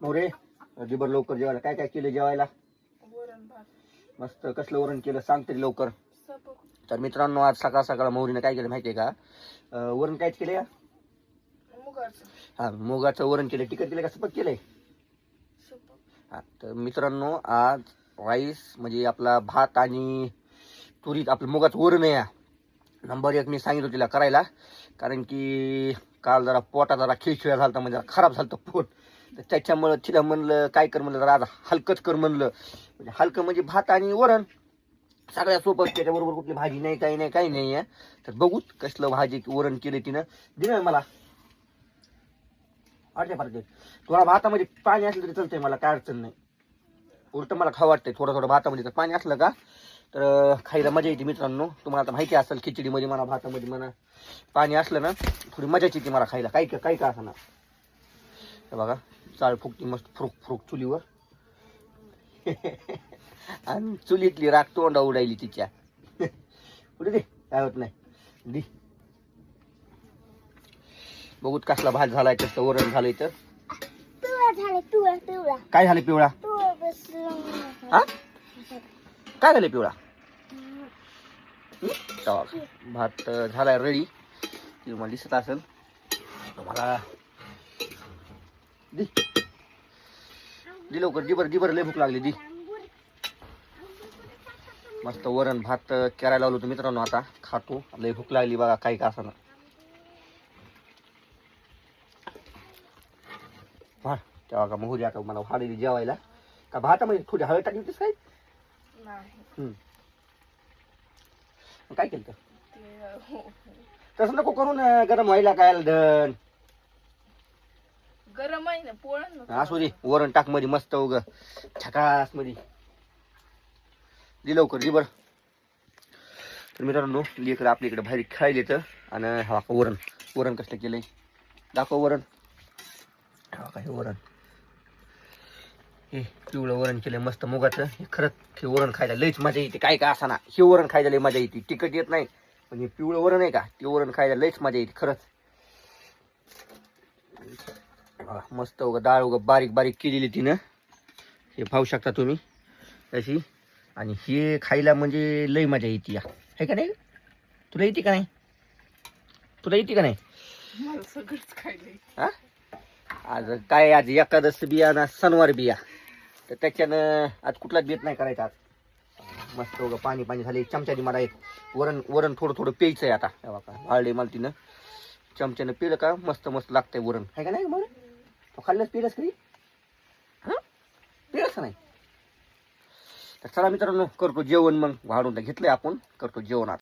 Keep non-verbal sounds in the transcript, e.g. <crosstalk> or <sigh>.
मोरे दिबर लवकर जेवायला. काय काय केलं जेवायला? वरण भात. मस्त. कसलं वरण केलं? सांग तरी लवकर. सपक. तर मित्रांनो आज सकाळ सकाळ मोहरीनं काय केलं माहितीये का? अं, वरण कायच केलं या? मुगाचं. हा मुगाचं वरण केलं. तिखट केलं का? सपक केलंय? सपक. हा तर मित्रांनो आज राईस म्हणजे आपला भात आणि तुरीत आपलं मुगाचं वरण आहे हा. नंबर एक मी सांगितलं तिला करायला. कारण की काल जरा पोटा जरा खिळखिळा झाला म्हणजे जरा खराब झालं पोट. तर त्याच्यामुळं तिला म्हणलं काय कर? म्हणलं राजा हलकंच कर म्हणलं. म्हणजे हलकं म्हणजे भात आणि वरण. सगळ्या सोबत त्याच्याबरोबर कुठली भाजी नाही काही नाही काही नाही आहे तर बघूच कसलं भाजी वरण केलं तिनं. दिलं मला. अडचण पाडते थोडा भातामध्ये पाणी असलं तरी चालतंय मला काय अडचण नाही. उलट मला खावं वाटतंय थोडं थोडं भातामध्ये तर पाणी असलं का तर खायला मजा येते मित्रांनो. तुम्हाला आता माहिती असेल खिचडीमध्ये म्हणा भातामध्ये म्हणा पाणी असलं ना थोडी मजाच येते मला खायला. काही काही का असं ना. बघा. चाळ फुकती मस्त फ्रुक फ्रुक चुलीवर. <laughs> आणि चुलीतली राख तोंडा उडायली तिच्या. <laughs> कुठे दे काय होत नाही. दे. बघूत कसला भात झालाय कसं वरण झालंय तर. काय झालं पिवळा? हा? काय झालं पिवळा? भात झालाय रेडी तुम्हाला दिसत असेल तुम्हाला दि लवकर दि बरं दि बरं लय भूक लागली दि. मस्त वरण भात करायला लावलो होतो मित्रांनो आता. खातो. लय भूक लागली बघा काही का असं तेव्हा का मोहरी आता मला वाढली जेवायला. का भातामध्ये थोडी हळद टाकली होतीस काय? काय केलं हो. तसं नको करून गरम व्हायला काय धन? गरम आहे ना पोळण ना असू दे. वरण टाकमध्ये मस्त उग. छकासमध्ये. दि लवकर दि बर. तर मित्रांनो लेकर आपल्या इकडे बाहेर खेळायला येतं. आणि हा का वरण. वरण कसलं केलंय. दाखव वरण. हा काय वरण. हे पिवळं वरण केलंय मस्त मुगाचं. हे खरंच हे वरण खायला लयच मजा येते. काय का असा हे वरण खायला लय मजा येते. तिखट येत नाही. पण हे पिवळं वरण आहे का? ते वरण खायला लयच मजा येते खरंच. हा, मस्त उगा डाळ उगा बारीक बारीक केलेली तिनं हे पाहू शकता तुम्ही. अशी. आणि हे खायला म्हणजे लय मजा येते या. आहे का नाही? तुला येते का नाही? तुला येते का नाही? हा? आज काय आज एकादश बिया ना सणवार बिया तर त्याच्यानं आज कुठलाच बेत नाही करायचा आज. मस्त उगा पाणी पाणी झाले. चमच्याने मला एक वरण वरण थोडं थोडं प्यायचं आहे आता बघा आळले मला तिनं चमच्यानं पिलं का मस्त मस्त लागतंय वरण. आहे का नाही मग? तो खाल्लंच पिलंस कधी? हा? पिलंस नाही. तर चला मित्रांनो करतो जेवण मग. वाढून तर आपण. करतो जेवण आता.